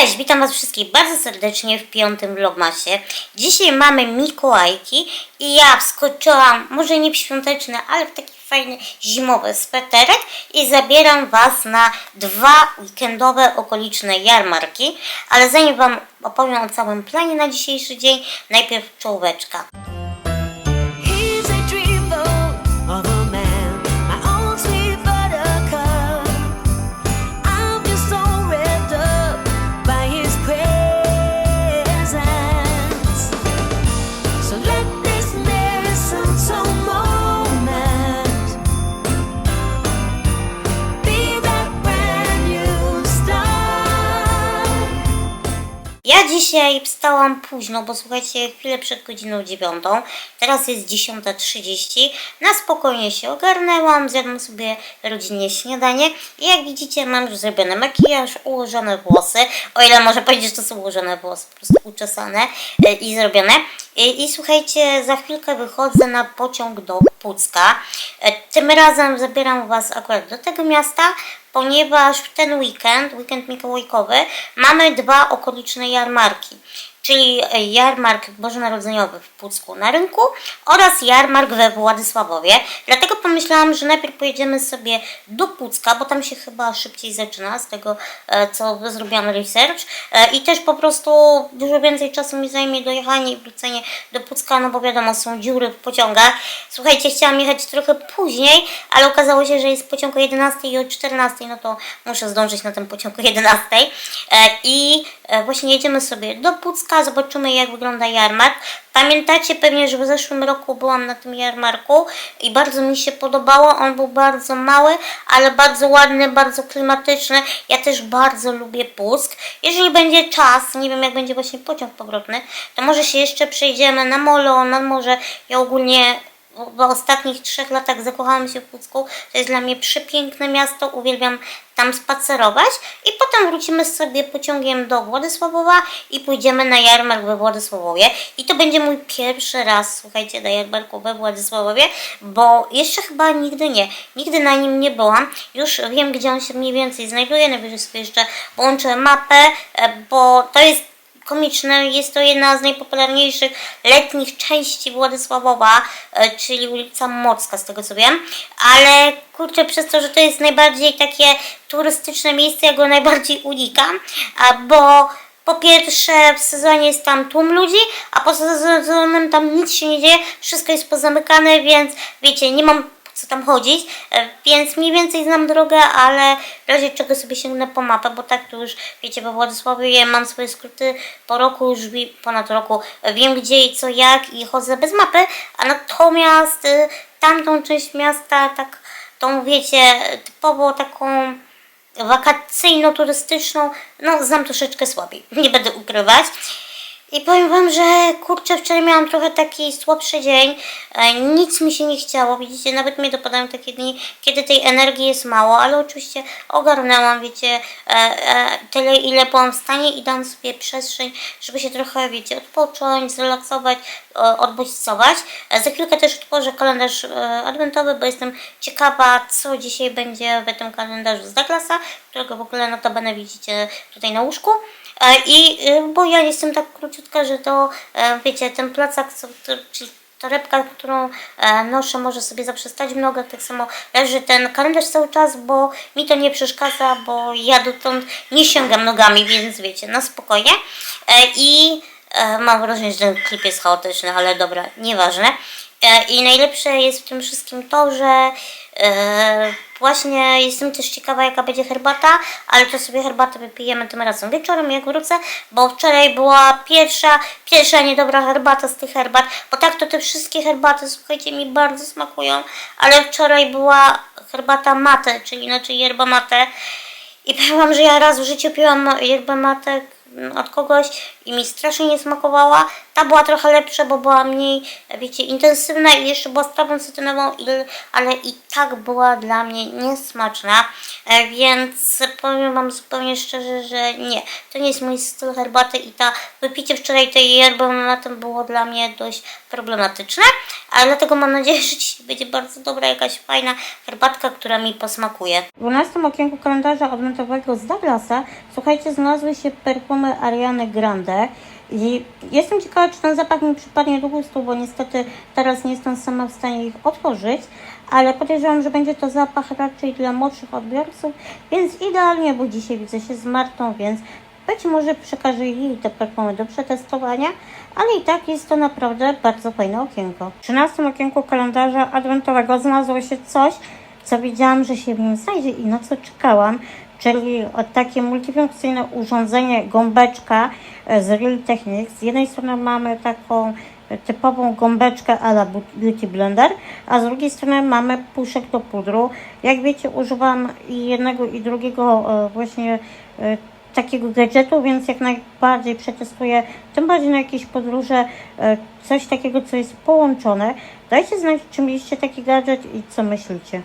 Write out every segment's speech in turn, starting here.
Cześć, witam Was wszystkich bardzo serdecznie w piątym vlogmasie. Dzisiaj mamy Mikołajki i ja wskoczyłam, może nie w świąteczny, ale w taki fajny zimowy sweterek i zabieram Was na dwa weekendowe okoliczne jarmarki. Ale zanim Wam opowiem o całym planie na dzisiejszy dzień, najpierw czołóweczka. Dzisiaj wstałam późno, bo słuchajcie, chwilę przed godziną dziewiątą. Teraz jest 10.30. Na spokojnie się ogarnęłam, zjadłam sobie rodzinnie śniadanie. I jak widzicie, mam już zrobiony makijaż, ułożone włosy. O ile może powiedzieć, że to są ułożone włosy, po prostu uczesane e, i zrobione. I, I słuchajcie, za chwilkę wychodzę na pociąg do Pucka. E, Tym razem zabieram Was akurat do tego miasta, ponieważ w ten weekend, weekend mikołajkowy, mamy dwa okoliczne jarmarki. Czyli e, jarmark bożonarodzeniowy w Pucku na rynku oraz jarmark we Władysławowie. Dlatego pomyślałam, że najpierw pojedziemy sobie do Pucka, bo tam się chyba szybciej zaczyna z tego, e, co zrobiłam research. E, I też po prostu dużo więcej czasu mi zajmie dojechanie i wrócenie do Pucka, no bo wiadomo, są dziury w pociągach. Słuchajcie, chciałam jechać trochę później, ale okazało się, że jest pociąg o 11 i o 14, no to muszę zdążyć na ten pociąg o 11. E, I właśnie jedziemy sobie do Pucka, zobaczymy jak wygląda jarmark. Pamiętacie pewnie, że w zeszłym roku byłam na tym jarmarku i bardzo mi się podobało. On był bardzo mały, ale bardzo ładny, bardzo klimatyczny. Ja też bardzo lubię Puck. Jeżeli będzie czas, nie wiem jak będzie właśnie pociąg powrotny, to może się jeszcze przejdziemy na molo, na morze. Ja ogólnie w ostatnich trzech latach zakochałam się w Pucku. To jest dla mnie przepiękne miasto, uwielbiam tam spacerować. I potem wrócimy sobie pociągiem do Władysławowa i pójdziemy na jarmark we Władysławowie. I to będzie mój pierwszy raz, słuchajcie, na jarmarku we Władysławowie, bo jeszcze chyba nigdy nie, nigdy na nim nie byłam, już wiem gdzie on się mniej więcej znajduje, najwyżej sobie jeszcze włączę mapę, e, bo to jest komiczne. Jest to jedna z najpopularniejszych letnich części Władysławowa, e, czyli ulica Mocka, z tego co wiem. Ale kurczę, przez to, że to jest najbardziej takie turystyczne miejsce, ja go najbardziej unikam, bo po pierwsze w sezonie jest tam tłum ludzi, a poza sezonem tam nic się nie dzieje, wszystko jest pozamykane, więc wiecie, nie mam co tam chodzić, e, więc mniej więcej znam drogę, ale w razie czego sobie sięgnę po mapę, bo tak to już wiecie, we Władysławie mam swoje skróty po roku, już ponad roku wiem gdzie i co jak i chodzę bez mapy, a natomiast e, tamtą część miasta, tak tą wiecie, typowo taką wakacyjno-turystyczną, no znam troszeczkę słabiej, nie będę ukrywać. I powiem Wam, że kurczę, wczoraj miałam trochę taki słabszy dzień, e, nic mi się nie chciało, widzicie, nawet mnie dopadają takie dni, kiedy tej energii jest mało, ale oczywiście ogarnęłam, wiecie, e, e, tyle ile byłam w stanie i dam sobie przestrzeń, żeby się trochę, wiecie, odpocząć, zrelaksować, odbodźcować. Za chwilkę też otworzę kalendarz adwentowy, bo jestem ciekawa, co dzisiaj będzie w tym kalendarzu z Douglasa, którego w ogóle notabene widzicie tutaj na łóżku. E, I y, bo ja jestem tak króciutka, że to e, wiecie, ten plecak, co- to- czyli torebka, którą e, noszę, może sobie zaprzestać w nogach, tak samo leży ten kalendarz cały czas, bo mi to nie przeszkadza, bo ja dotąd nie sięgam nogami, więc wiecie, na spokojnie. I mam wrażenie, że ten klip jest chaotyczny, ale dobra, nieważne. I najlepsze jest w tym wszystkim to, że właśnie jestem też ciekawa, jaka będzie herbata, ale to sobie herbatę wypijemy tym razem wieczorem, jak wrócę, bo wczoraj była pierwsza, pierwsza niedobra herbata z tych herbat, bo tak to te wszystkie herbaty, słuchajcie, mi bardzo smakują, ale wczoraj była herbata mate, czyli inaczej yerba mate. I powiem że ja raz w życiu piłam yerbę mate, od kogoś i mi strasznie nie smakowała. Ta była trochę lepsza, bo była mniej, wiecie, intensywna i jeszcze była z trawą cytrynową, ale i tak była dla mnie niesmaczna. E, Więc powiem Wam zupełnie szczerze, że nie. To nie jest mój styl herbaty i ta wypicie wczoraj tej yerby mate było dla mnie dość problematyczne. Ale dlatego mam nadzieję, że dzisiaj będzie bardzo dobra, jakaś fajna herbatka, która mi posmakuje. W 12 okienku kalendarza adwentowego z Douglasa, słuchajcie, znalazły się perfumy Ariany Grande. I jestem ciekawa, czy ten zapach mi przypadnie do gustu, bo niestety teraz nie jestem sama w stanie ich otworzyć, ale podejrzewam, że będzie to zapach raczej dla młodszych odbiorców, więc idealnie, bo dzisiaj widzę się z Martą, więc być może przekażę jej te perfumy do przetestowania, ale i tak jest to naprawdę bardzo fajne okienko. W 13 okienku kalendarza adwentowego znalazło się coś, co wiedziałam, że się w nim znajdzie i na co czekałam, czyli takie multifunkcyjne urządzenie, gąbeczka e, z Real Techniques. Z jednej strony mamy taką typową gąbeczkę a la bu- Beauty Blender, a z drugiej strony mamy puszek do pudru. Jak wiecie, używam i jednego i drugiego e, właśnie e, takiego gadżetu, więc jak najbardziej przetestuję, tym bardziej na jakieś podróże, coś takiego, co jest połączone. Dajcie znać, czy mieliście taki gadżet i co myślicie.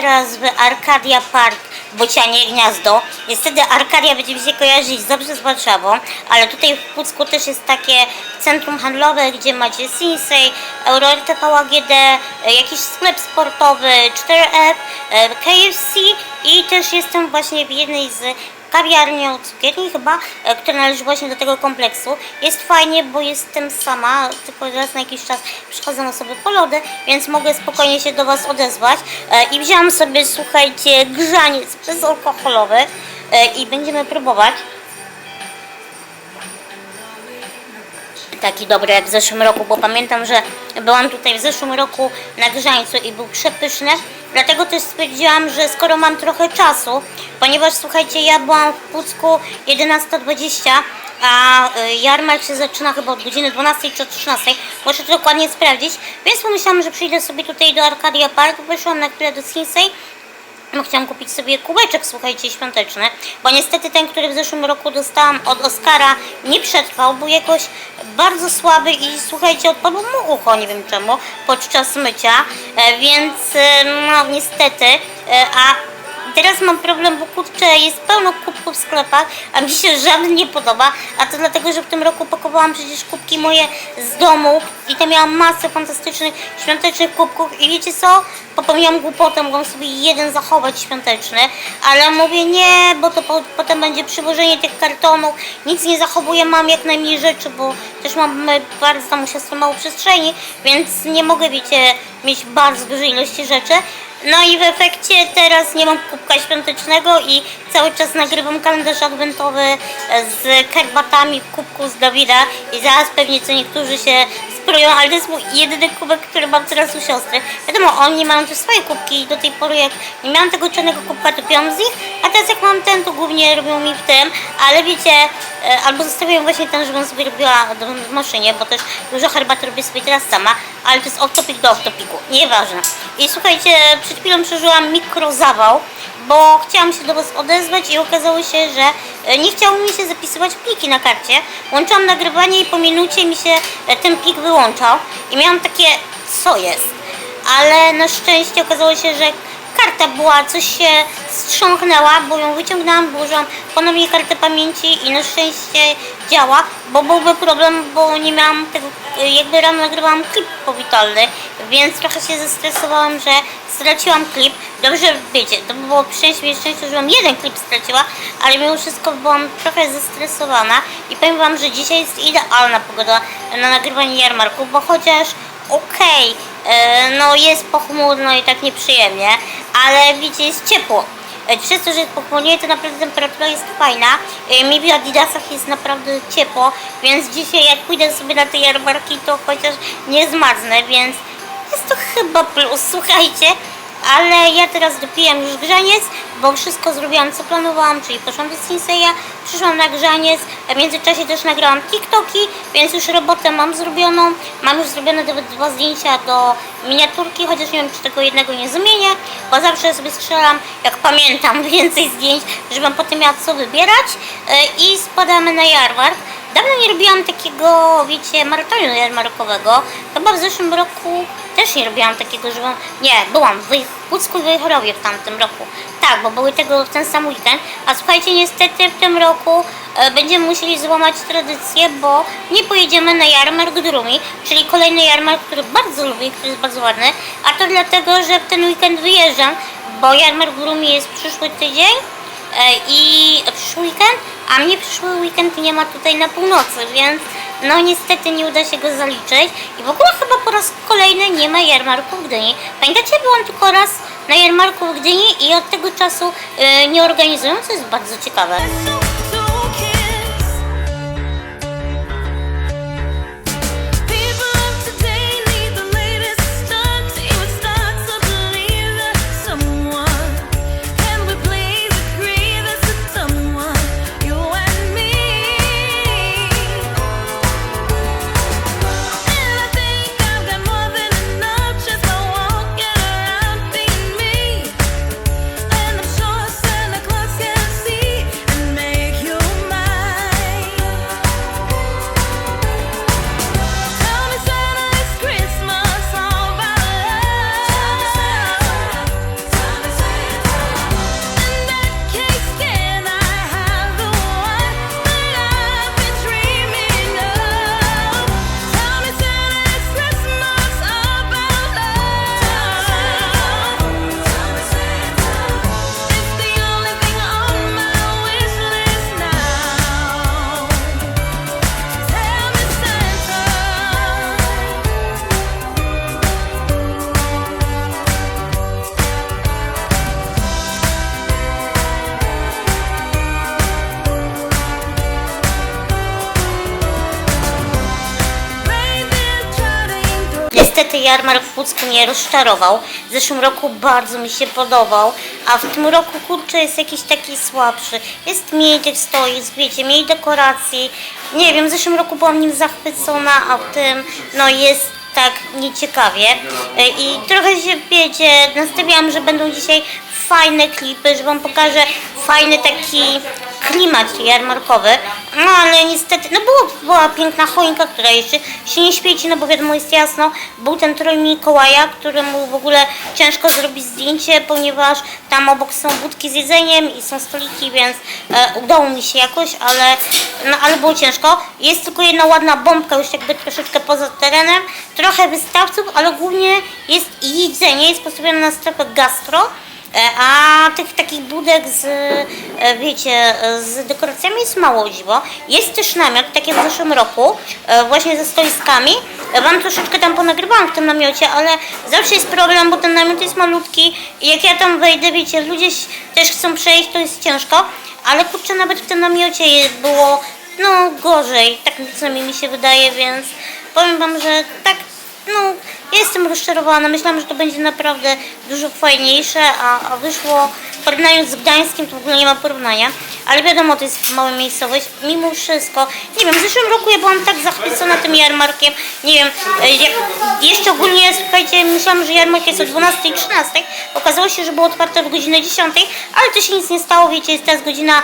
Teraz w Arcadia Park Bocianie Gniazdo. Niestety Arkadia będzie mi się kojarzyć dobrze z Warszawą, ale tutaj w Pucku też jest takie centrum handlowe, gdzie macie Sinsei, Euro RTV AGD, e, jakiś sklep sportowy, 4F, e, KFC i też jestem właśnie w jednej z kawiarnią cukierni chyba, e, która należy właśnie do tego kompleksu. Jest fajnie, bo jestem sama, tylko raz na jakiś czas przychodzą osoby po więc mogę spokojnie się do Was odezwać. E, I wziąłam sobie, słuchajcie, grzaniec bezalkoholowy e, i będziemy próbować. Taki dobry jak w zeszłym roku, bo pamiętam, że byłam tutaj w zeszłym roku na Grzańcu i był przepyszny. Dlatego też stwierdziłam, że skoro mam trochę czasu, ponieważ słuchajcie, ja byłam w Pucku 11.20, a y, jarmark się zaczyna chyba od godziny 12 czy od 13, muszę to dokładnie sprawdzić, więc pomyślałam, że przyjdę sobie tutaj do Arcadia Park, wyszłam na chwilę do Sinsei, no, chciałam kupić sobie kubeczek, słuchajcie, świąteczny, bo niestety ten, który w zeszłym roku dostałam od Oskara, nie przetrwał, był jakoś bardzo słaby i słuchajcie, odpadło mu ucho, nie wiem czemu, podczas mycia, e, więc e, no niestety, e, a teraz mam problem, bo kurczę, jest pełno kubków w sklepach, a mi się żaden nie podoba, a to dlatego, że w tym roku pakowałam przecież kubki moje z domu i tam miałam masę fantastycznych świątecznych kubków i wiecie co? Popełniłam głupotę, mogłam sobie jeden zachować świąteczny, ale mówię nie, bo to po, potem będzie przywożenie tych kartonów, nic nie zachowuję, mam jak najmniej rzeczy, bo też mam bardzo tam u siostry mało przestrzeni, więc nie mogę, wiecie, mieć bardzo dużej ilości rzeczy. No i w efekcie teraz nie mam kubka świątecznego i cały czas nagrywam kalendarz adwentowy e, z herbatami w kubku z Dawida i zaraz pewnie co niektórzy się spróbują, ale to jest mój jedyny kubek, który mam teraz u siostry. Wiadomo, oni mają też swoje kubki i do tej pory jak nie miałam tego czarnego kubka, to piłam z nich, a teraz jak mam ten, to głównie robią mi w tym, ale wiecie, e, albo zostawiam właśnie ten, żebym sobie robiła w maszynie, bo też dużo herbaty robię sobie teraz sama, ale to jest off topic do off topicu, nieważne. I słuchajcie, przed chwilą przeżyłam mikrozawał, bo chciałam się do Was odezwać i okazało się, że e, nie chciało mi się zapisywać pliki na karcie. Łączyłam nagrywanie i po minucie mi się e, ten plik wyłączał i miałam takie, co jest? Ale na szczęście okazało się, że karta była, coś się wstrząknęła, bo ją wyciągnęłam, włożyłam ponownie kartę pamięci i na szczęście działa, bo byłby problem, bo nie miałam tego, jakby rano nagrywałam klip powitalny, więc trochę się zestresowałam, że straciłam klip. Dobrze, wiecie, to by było szczęście, szczęście, że mam jeden klip straciła, ale mimo wszystko byłam trochę zestresowana i powiem Wam, że dzisiaj jest idealna pogoda na nagrywanie jarmarku, bo chociaż okej, e, no jest pochmurno i tak nieprzyjemnie, ale wiecie, jest ciepło. E, Przez to, że jest pochmurnie, to naprawdę temperatura jest fajna. E, Mi w Adidasach jest naprawdę ciepło, więc dzisiaj jak pójdę sobie na te jarmarki, to chociaż nie zmarznę, więc jest to chyba plus, słuchajcie. Ale ja teraz dopijam już grzaniec, bo wszystko zrobiłam co planowałam, czyli poszłam do Sinseya, przyszłam na grzaniec, w międzyczasie też nagrałam TikToki, więc już robotę mam zrobioną. Mam już zrobione nawet dwa zdjęcia do miniaturki, chociaż nie wiem czy tego jednego nie zmienię, bo zawsze sobie strzelam, jak pamiętam, więcej zdjęć, żebym potem miała co wybierać e, i spadamy na jarmark. Dawno nie robiłam takiego, wiecie, maratonu jarmarkowego. Chyba w zeszłym roku też nie robiłam takiego, że... Nie, byłam w Pucku i Wejherowie w tamtym roku. Tak, bo były tego w ten sam weekend. A słuchajcie, niestety w tym roku e, będziemy musieli złamać tradycję, bo nie pojedziemy na jarmark Drumi, czyli kolejny jarmark, który bardzo lubię, który jest bardzo ładny. A to dlatego, że w ten weekend wyjeżdżam, bo jarmark Drumi jest przyszły tydzień. E, i przyszły weekend, a mnie przyszły weekend nie ma tutaj na północy, więc no niestety nie uda się go zaliczyć i w ogóle chyba po raz kolejny nie ma jarmarku w Gdyni. Pamiętacie, byłam tylko raz na jarmarku w Gdyni i od tego czasu e, nie organizują, co jest bardzo ciekawe. Jarmark w Pucku mnie rozczarował. W zeszłym roku bardzo mi się podobał, a w tym roku kurczę jest jakiś taki słabszy. Jest mniej tych stoisk, wiecie, mniej dekoracji. Nie wiem, w zeszłym roku byłam nim zachwycona, a w tym no jest tak nieciekawie. E, I trochę się, wiecie, nastawiałam, że będą dzisiaj fajne klipy, że wam pokażę fajny taki klimat jarmarkowy. No ale niestety, no było, była piękna choinka, która jeszcze się nie świeci, no bo wiadomo jest jasno. Był ten trój Mikołaja, któremu w ogóle ciężko zrobić zdjęcie, ponieważ tam obok są budki z jedzeniem i są stoliki, więc e, udało mi się jakoś, ale, no, ale było ciężko. Jest tylko jedna ładna bombka, już jakby troszeczkę poza terenem. Trochę wystawców, ale głównie jest jedzenie, jest postawione na strefę gastro. E, A tych takich budek z, e, wiecie, z dekoracjami jest mało dziwo. Jest też namiot, tak jak w zeszłym roku, e, właśnie ze stoiskami. Wam troszeczkę tam ponagrywałam w tym namiocie, ale zawsze jest problem, bo ten namiot jest malutki i jak ja tam wejdę, wiecie, ludzie też chcą przejść, to jest ciężko, ale kurczę, nawet w tym namiocie było, no, gorzej, tak przynajmniej mi się wydaje, więc powiem Wam, że tak, no, jestem rozczarowana, myślałam, że to będzie naprawdę dużo fajniejsze, a, a wyszło, porównując z Gdańskiem, to w ogóle nie ma porównania, ale wiadomo, to jest mała miejscowość, mimo wszystko, nie wiem, w zeszłym roku ja byłam tak zachwycona tym jarmarkiem, nie wiem, e, jeszcze ogólnie, słuchajcie, myślałam, że jarmark jest o 12 i 13, okazało się, że było otwarte w godzinę 10, ale to się nic nie stało, wiecie, jest teraz godzina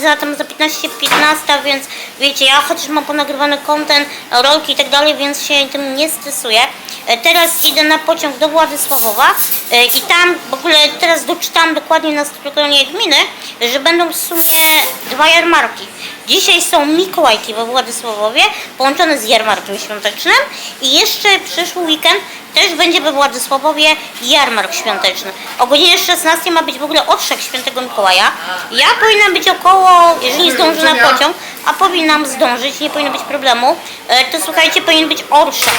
za, tam za 15, 15, więc wiecie, ja chociaż mam ponagrywany content, rolki i tak dalej, więc się tym nie stresuję. E, Teraz idę na pociąg do Władysławowa e, i tam w ogóle teraz doczytałam dokładnie na stronie gminy, że będą w sumie dwa jarmarki. Dzisiaj są Mikołajki we Władysławowie, połączone z jarmarkiem świątecznym i jeszcze przyszły weekend też będzie we Władysławowie jarmark świąteczny. O godzinie 16 ma być w ogóle otrzek świętego Mikołaja. Ja powinnam być około, jeżeli zdążę na pociąg, a powinnam zdążyć, nie powinno być problemu, e, to słuchajcie, powinien być orszak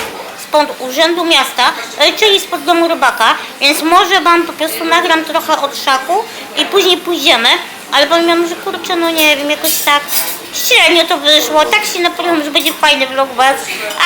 spod Urzędu Miasta, e, czyli spod domu rybaka, więc może Wam po prostu nagram trochę od szaku i później pójdziemy, ale Wam, że kurczę, no nie wiem, jakoś tak średnio to wyszło, tak się naprawiłam, że będzie fajny vlog was,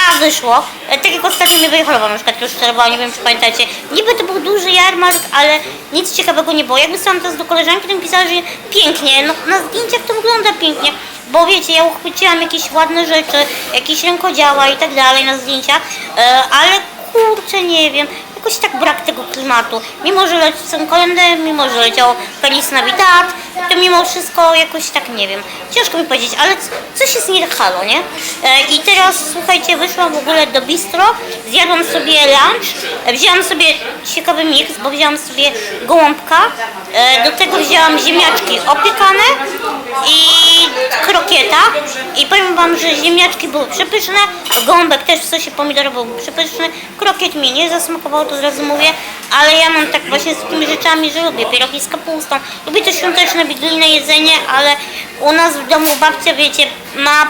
a wyszło. Tak jak ostatnio mi wyjechała na przykład rozczarowała, nie wiem czy pamiętacie, niby to był duży jarmark, ale nic ciekawego nie było. Jak wysłałam teraz do koleżanki, to pisała, że pięknie, no na zdjęciach to wygląda pięknie, bo wiecie, ja uchwyciłam jakieś ładne rzeczy, jakieś rękodzieła i tak dalej na zdjęciach, e, ale kurczę, nie wiem, jakoś tak brak tego klimatu. Mimo, że lecą kolendy, mimo, że leciał Feliz Navidad, to mimo wszystko jakoś tak, nie wiem, ciężko mi powiedzieć, ale coś jest nie halo, nie? E, I teraz, słuchajcie, wyszłam w ogóle do bistro, zjadłam sobie lunch, wzięłam sobie ciekawy miks, bo wzięłam sobie gołąbka, e, do tego wzięłam ziemniaczki opiekane i krokieta. I powiem wam, że ziemniaczki były przepyszne, gołąbek też w sosie pomidorowym był przepyszny, krokiet mnie nie zasmakował, to od razu mówię, ale ja mam tak właśnie z takimi rzeczami, że lubię pierogi z kapustą, lubię to świąteczne, wigilijne jedzenie, ale u nas w domu babcia, wiecie, ma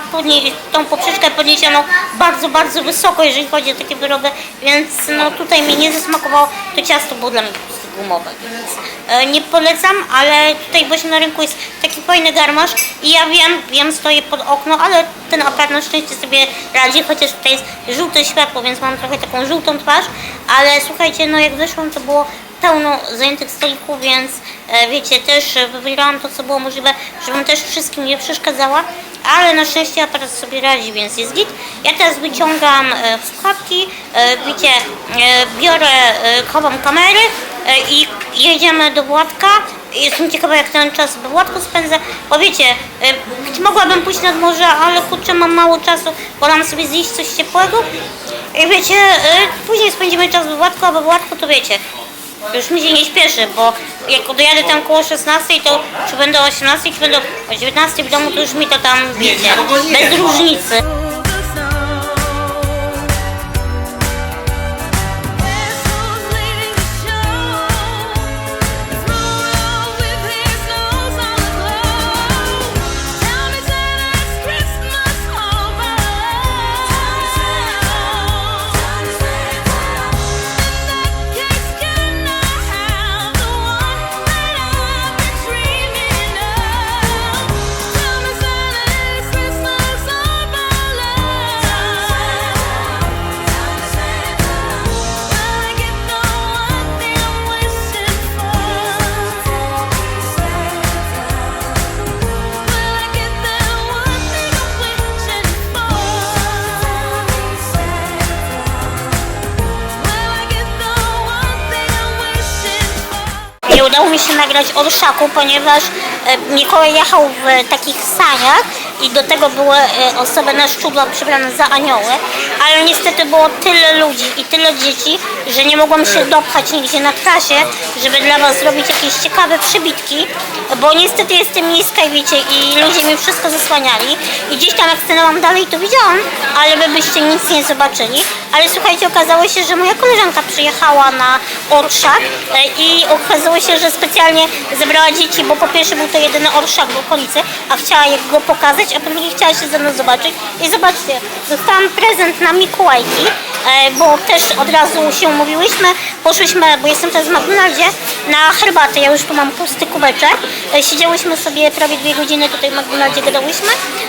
tą poprzeczkę podniesioną bardzo, bardzo wysoko, jeżeli chodzi o takie wyroby, więc no tutaj mi nie zasmakowało, to ciasto było dla mnie gumowe, więc e, nie polecam, ale tutaj właśnie na rynku jest taki fajny garmasz i ja wiem, wiem, stoję pod okno, ale ten aparat na szczęście sobie radzi, chociaż tutaj jest żółte światło, więc mam trochę taką żółtą twarz, ale słuchajcie, no jak wyszłam, to było pełno zajętych stolików, więc e, wiecie, też e, wybierałam to, co było możliwe, żebym też wszystkim nie przeszkadzała, ale na szczęście aparat sobie radzi, więc jest git. Ja teraz wyciągam e, słuchawki, wiecie, biorę, chowam kamery i jedziemy do Władka. Jestem ciekawa, jak ten czas we Władku spędzę, bo wiecie, mogłabym pójść nad morze, ale kurczę, mam mało czasu, wolałam sobie zjeść coś ciepłego. I wiecie, później spędzimy czas we Władku, a we Władku to wiecie, już mi się nie śpieszy, bo jak dojadę tam koło 16, to czy będę o 18, czy będę o 19 w domu, to już mi to tam, wiecie, bez różnicy. Nagrać orszaku, ponieważ e, Mikołaj jechał w takich saniach i do tego były e, osoby na szczudła przebrane za anioły, ale niestety było tyle ludzi i tyle dzieci, że nie mogłam się dopchać nigdzie na trasie, żeby dla Was zrobić jakieś ciekawe przybitki, bo niestety jestem niska i wiecie, i ludzie mi wszystko zasłaniali. I gdzieś tam jak stanęłam dalej to widziałam, ale Wy byście nic nie zobaczyli, ale słuchajcie, okazało się, że moja koleżanka przyjechała na orszak e, i okazało się, że specjalnie zebrała dzieci, bo po pierwsze był to jedyny orszak w okolicy, a chciała go pokazać, a po drugie chciała się ze mną zobaczyć. I zobaczcie, dostałam prezent na Mikołajki, e, bo też od razu się umówiłyśmy. Poszłyśmy, bo jestem teraz w McDonaldzie, na herbatę. Ja już tu mam pusty kubeczek. E, Siedziałyśmy sobie prawie dwie godziny tutaj w McDonaldzie, gadałyśmy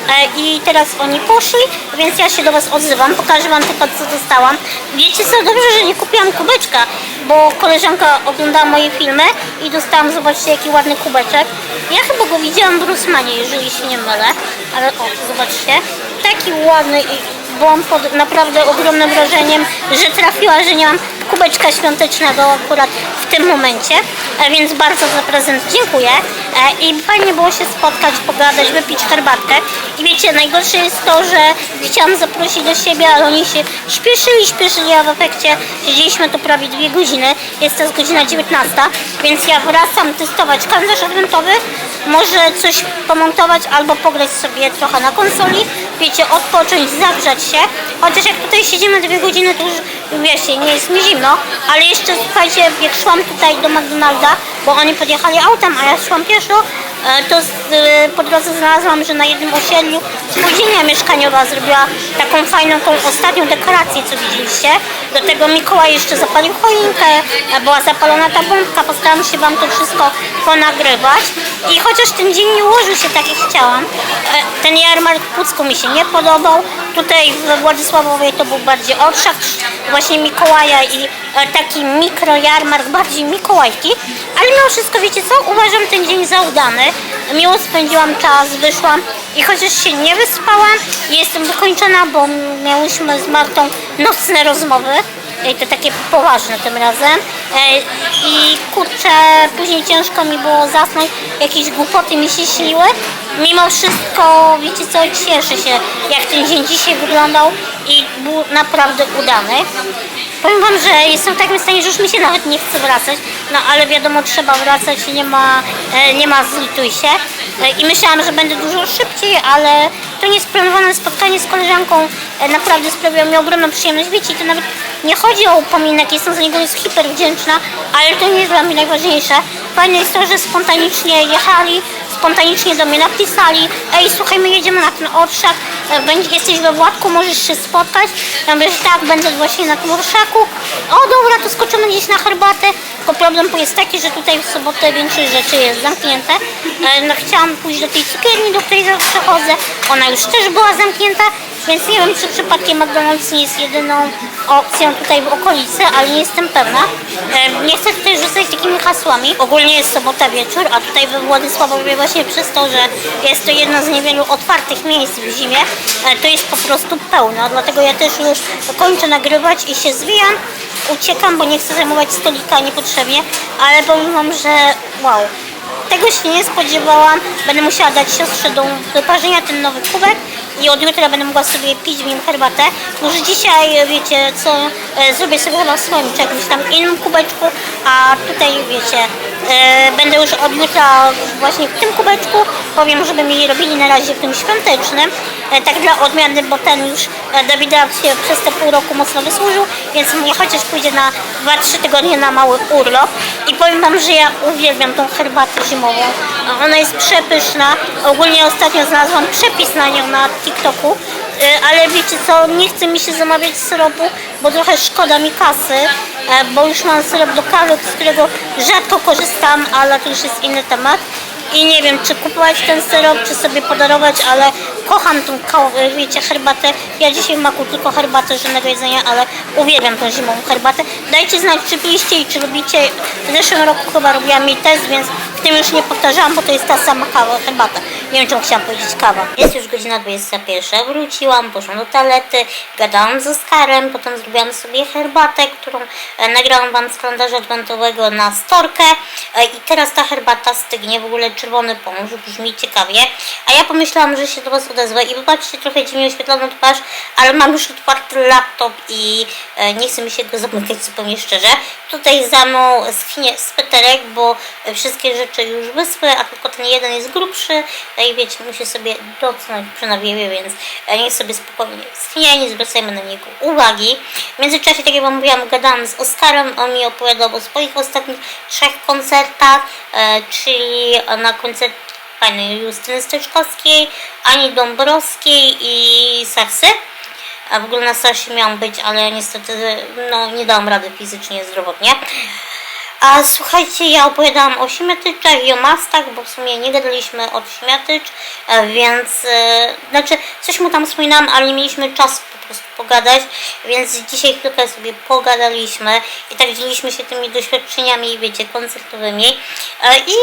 e, i teraz oni poszli, więc ja się do Was odzywam. Pokażę Wam tylko, co dostałam. Wiecie co, dobrze, że nie kupiłam kubeczka, bo koleżanka oglądała moje filmy i dostałam, zobaczcie, jaki ładny kubeczek. Ja chyba go widziałam w Rusmanie, jeżeli się nie mylę, ale o, zobaczcie, taki ładny i byłam pod naprawdę ogromnym wrażeniem, że trafiła, że nie mam kubeczka świątecznego akurat w tym momencie, e, więc bardzo za prezent dziękuję. E, i fajnie było się spotkać, pogadać, wypić herbatkę. I wiecie, najgorsze jest to, że chciałam zaprosić do siebie, ale oni się śpieszyli, śpieszyli, a w efekcie siedzieliśmy tu prawie dwie godziny, jest teraz godzina 19, więc ja wracam testować kalendarz adwentowy, może coś pomontować albo pograć sobie trochę na konsoli, wiecie, odpocząć, zagrzać się, chociaż jak tutaj siedzimy dwie godziny, to już wiecie, nie jest mi zimno, ale jeszcze słuchajcie, jak szłam tutaj do McDonalda, bo oni podjechali autem, a ja szłam pieszo, e, to e, po drodze znalazłam, że na jednym osiedlu spółdzielnia mieszkaniowa zrobiła taką fajną, tą ostatnią dekorację, co widzieliście. Do tego Mikołaj jeszcze zapalił choinkę, była zapalona ta bombka, postaram się Wam to wszystko ponagrywać. I chociaż ten dzień nie ułożył się tak, jak chciałam, e, ten jarmark w Pucku mi się nie podobał. Tutaj we Władysławowie to był bardziej orszak właśnie Mikołaja i e, taki mikrojarmark, bardziej Mikołajki. Ale mimo wszystko, wiecie co, uważam ten dzień za udany. Miło spędziłam czas, wyszłam i chociaż się nie wyspałam, jestem wykończona, bo miałyśmy z Martą nocne rozmowy. I to takie poważne tym razem. E, I kurczę, później ciężko mi było zasnąć, jakieś głupoty mi się śniły. Mimo wszystko, wiecie co, cieszę się, jak ten dzień dzisiaj wyglądał i był naprawdę udany. Powiem Wam, że jestem w takim stanie, że już mi się nawet nie chce wracać, no ale wiadomo, trzeba wracać, nie ma, e, nie ma zlituj się. E, I myślałam, że będę dużo szybciej, ale to niesplanowane spotkanie z koleżanką e, naprawdę sprawiło mi ogromną przyjemność. Wiecie, to nawet nie chodzi o upominek, jestem za niego jest hiper wdzięczna, ale to nie jest dla mnie najważniejsze. Fajne jest to, że spontanicznie jechali, spontanicznie do mnie napisali, ej słuchaj, my jedziemy na ten orszak, będzie, jesteś we Władku, możesz się spotkać. Ja mówię, że tak, będę właśnie na tym orszaku. O dobra, to skoczymy gdzieś na herbatę. Tylko problem jest taki, że tutaj w sobotę większość rzeczy jest zamknięte. E, No, chciałam pójść do tej cukierni, do której zawsze chodzę. Ona już też była zamknięta, więc nie wiem, czy przypadkiem McDonald's nie jest jedyną opcją tutaj w okolicy, ale nie jestem pewna. E, Nie chcę tutaj rzucać takimi hasłami. Ogólnie jest sobota wieczór, a tutaj we Władysławowie właśnie przez to, że jest to jedno z niewielu otwartych miejsc w zimie, to jest po prostu pełno. Dlatego ja też już kończę nagrywać i się zwijam. Uciekam, bo nie chcę zajmować stolika niepotrzebnie, ale powiem Wam, że wow. Tego się nie spodziewałam. Będę musiała dać siostrze do wyparzenia ten nowy kubek i od jutra będę mogła sobie pić w nim herbatę. Może dzisiaj, wiecie co, e, zrobię sobie chyba w swoim czy jakimś tam innym kubeczku, a tutaj, wiecie, e, będę już od jutra właśnie w tym kubeczku. Powiem, żeby mi robili na razie w tym świątecznym. E, tak dla odmiany, bo ten już e, Dawida się przez te pół roku mocno wysłużył, więc mnie chociaż pójdzie na 2-3 tygodnie na mały urlop. I powiem Wam, że ja uwielbiam tą herbatę zimową. Ona jest przepyszna. Ogólnie ostatnio znalazłam przepis na nią na TikToku. E, Ale wiecie co, nie chce mi się zamawiać syropu, bo trochę szkoda mi kasy, e, bo już mam syrop do kawy, z którego rzadko korzystam, ale to już jest inny temat. I nie wiem, czy kupować ten syrop, czy sobie podarować, ale kocham tą, ka- wiecie, herbatę. Ja dzisiaj w maku tylko herbatę żadnego jedzenia, ale uwielbiam tą zimową herbatę. Dajcie znać, czy piliście i czy lubicie. W zeszłym roku chyba robiłam mi test, więc w tym już nie powtarzałam, bo to jest ta sama kawa, herbata. Nie wiem, czemu chciałam powiedzieć kawa. Jest już godzina 21, wróciłam, poszłam do toalety, gadałam z Oskarem, potem zrobiłam sobie herbatę, którą e, nagrałam Wam z kalendarza adwentowego na storkę e, i teraz ta herbata stygnie, w ogóle czerwony pomóż, brzmi ciekawie, a ja pomyślałam, że się do Was odezwę i wybaczcie trochę dziwnie oświetloną twarz, ale mam już otwarty laptop i e, nie chce mi się go zamykać zupełnie szczerze. Tutaj za mną schnie speterek, bo wszystkie rzeczy już wyschły, a tylko ten jeden jest grubszy no i wiecie, musi sobie docnąć przy nawiewie, więc e, niech sobie spokojnie schnie, nie zwracajmy na niego uwagi. W międzyczasie, tak jak Wam mówiłam, gadałam z Oskarem, on mi opowiadał o swoich ostatnich trzech koncertach, e, czyli na koncert fajnej Justyny Steczkowskiej, Ani Dąbrowskiej i Sarsy. A w ogóle na Sarsie miałam być, ale niestety no, nie dałam rady fizycznie, zdrowotnie. A słuchajcie, ja opowiadałam o śmiatyczach i o mastach, bo w sumie nie gadaliśmy o śmiatycz, e, więc e, znaczy coś mu tam wspominałam, ale nie mieliśmy czasu po prostu pogadać, więc dzisiaj chwilkę sobie pogadaliśmy i tak dzieliliśmy się tymi doświadczeniami, wiecie, koncertowymi. E, i,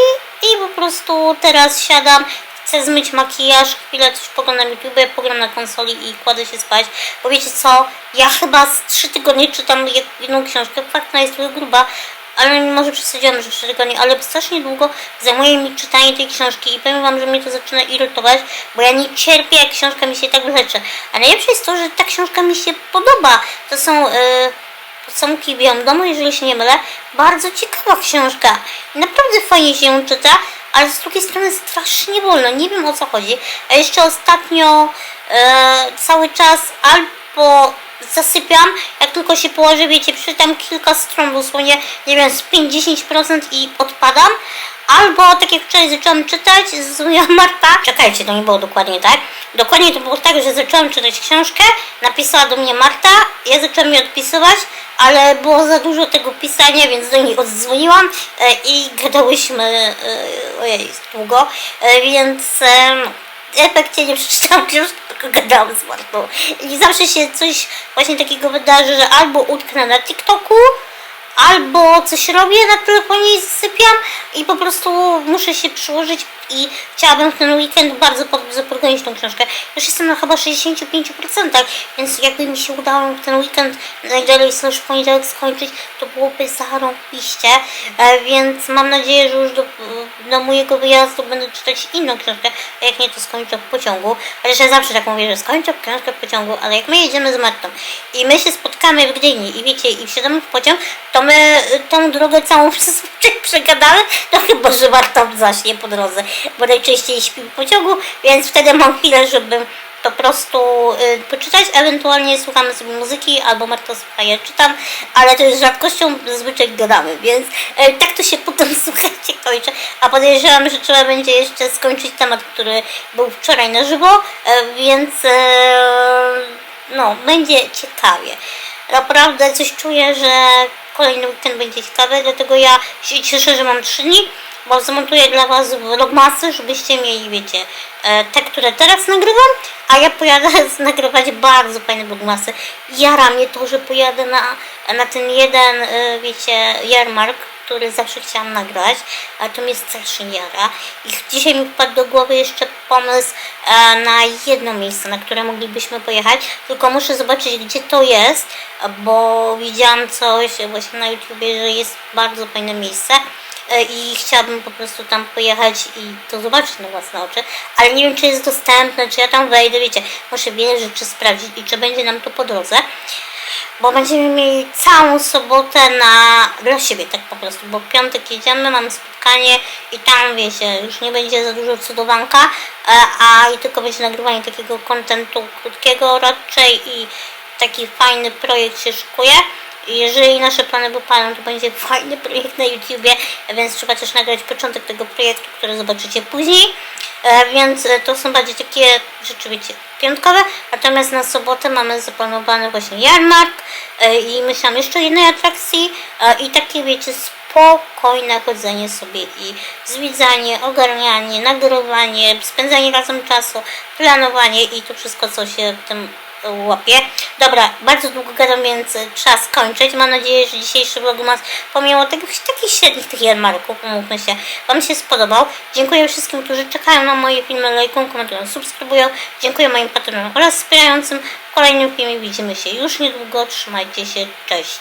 i po prostu teraz siadam, chcę zmyć makijaż, chwilę coś poglądam YouTube, pogram na konsoli i kładę się spać, bo wiecie co, ja chyba z trzy tygodnie czytam jed- jedną książkę, fakt, jest trochę gruba, ale może przesadziłam, że trzy tygodnie, ale strasznie długo zajmuje mi czytanie tej książki i powiem wam, że mnie to zaczyna irytować, bo ja nie cierpię, jak książka mi się tak leczy. A najlepsze jest to, że ta książka mi się podoba. To są... Yy, Podsumki Białym Domu, jeżeli się nie mylę. Bardzo ciekawa książka. Naprawdę fajnie się ją czyta, ale z drugiej strony strasznie wolno. Nie wiem o co chodzi. A jeszcze ostatnio e, cały czas albo zasypiam, jak tylko się położę, wiecie, przeczytam kilka stron, dosłownie, nie wiem, z 5-10% i odpadam. Albo tak jak wczoraj zaczęłam czytać, zrobiła Marta. Czekajcie, to nie było dokładnie tak. Dokładnie to było tak, że zaczęłam czytać książkę, napisała do mnie Marta, ja zaczęłam jej odpisywać, ale było za dużo tego pisania, więc do niej oddzwoniłam e, i gadałyśmy, e, ojej, długo, e, więc w efekcie nie przeczytałam książki, tylko gadałam z Martą. I zawsze się coś właśnie takiego wydarzy, że albo utknę na TikToku, albo coś robię na telefonie i zasypiam i po prostu muszę się przyłożyć i chciałabym w ten weekend bardzo pod- zaprogramować tą książkę. Już jestem na chyba 65%, więc jakby mi się udało w ten weekend najdalej slash poniedziałek skończyć, to byłoby zarąbiście, e, więc mam nadzieję, że już do, do mojego wyjazdu będę czytać inną książkę, a jak nie, to skończę w pociągu. Chociaż ja zawsze tak mówię, że skończę książkę w pociągu, ale jak my jedziemy z Martą i my się spotkamy w Gdyni i wiecie, i wsiadamy w pociąg, to my tą drogę całą przez przegadamy, no chyba, że Marta zaśnie po drodze, bo najczęściej śpi w pociągu, więc wtedy mam chwilę, żeby po prostu y, poczytać, ewentualnie słuchamy sobie muzyki, albo Marta słucha, ja czytam, ale to jest rzadkością, zazwyczaj gadamy, więc y, tak to się potem, słuchajcie, kończy. A podejrzewam, że trzeba będzie jeszcze skończyć temat, który był wczoraj na żywo, y, więc y, no, będzie ciekawie. Naprawdę coś czuję, że kolejny weekend będzie ciekawy, dlatego ja się cieszę, że mam trzy dni, bo zmontuję dla Was vlogmasy, żebyście mieli, wiecie, e, te, które teraz nagrywam, a ja pojadę nagrywać bardzo fajne vlogmasy. Jara mnie to, że pojadę na, na ten jeden, e, wiecie, jarmark, który zawsze chciałam nagrać, ale to mnie strasznie jara. I dzisiaj mi wpadł do głowy jeszcze pomysł e, na jedno miejsce, na które moglibyśmy pojechać, tylko muszę zobaczyć, gdzie to jest, bo widziałam coś właśnie na YouTubie, że jest bardzo fajne miejsce i chciałabym po prostu tam pojechać i to zobaczyć na własne oczy, ale nie wiem, czy jest dostępne, czy ja tam wejdę, wiecie, muszę wiele rzeczy sprawdzić i czy będzie nam to po drodze bo będziemy mieli całą sobotę na dla siebie tak po prostu, bo piątek jedziemy, mamy spotkanie i tam wiecie, już nie będzie za dużo cudowanka, e, a i tylko będzie nagrywanie takiego kontentu krótkiego raczej i taki fajny projekt się szykuje. Jeżeli nasze plany wypalą, to będzie fajny projekt na YouTubie, więc trzeba też nagrać początek tego projektu, który zobaczycie później. E, Więc e, to są bardziej takie rzeczy, wiecie, piątkowe. Natomiast na sobotę mamy zaplanowany właśnie jarmark e, i myślałam jeszcze jednej atrakcji i takie, wiecie, spokojne chodzenie sobie i zwiedzanie, ogarnianie, nagrywanie, spędzanie razem czasu, planowanie i to wszystko, co się w tym łapie. Dobra, bardzo długo gadam, więc trzeba skończyć. Mam nadzieję, że dzisiejszy vlogmas pomimo tych takich średnich tych jarmarków, umówmy się, Wam się spodobał. Dziękuję wszystkim, którzy czekają na moje filmy, lajkują, komentują, subskrybują. Dziękuję moim patronom oraz wspierającym. W kolejnym filmie widzimy się już niedługo. Trzymajcie się, cześć.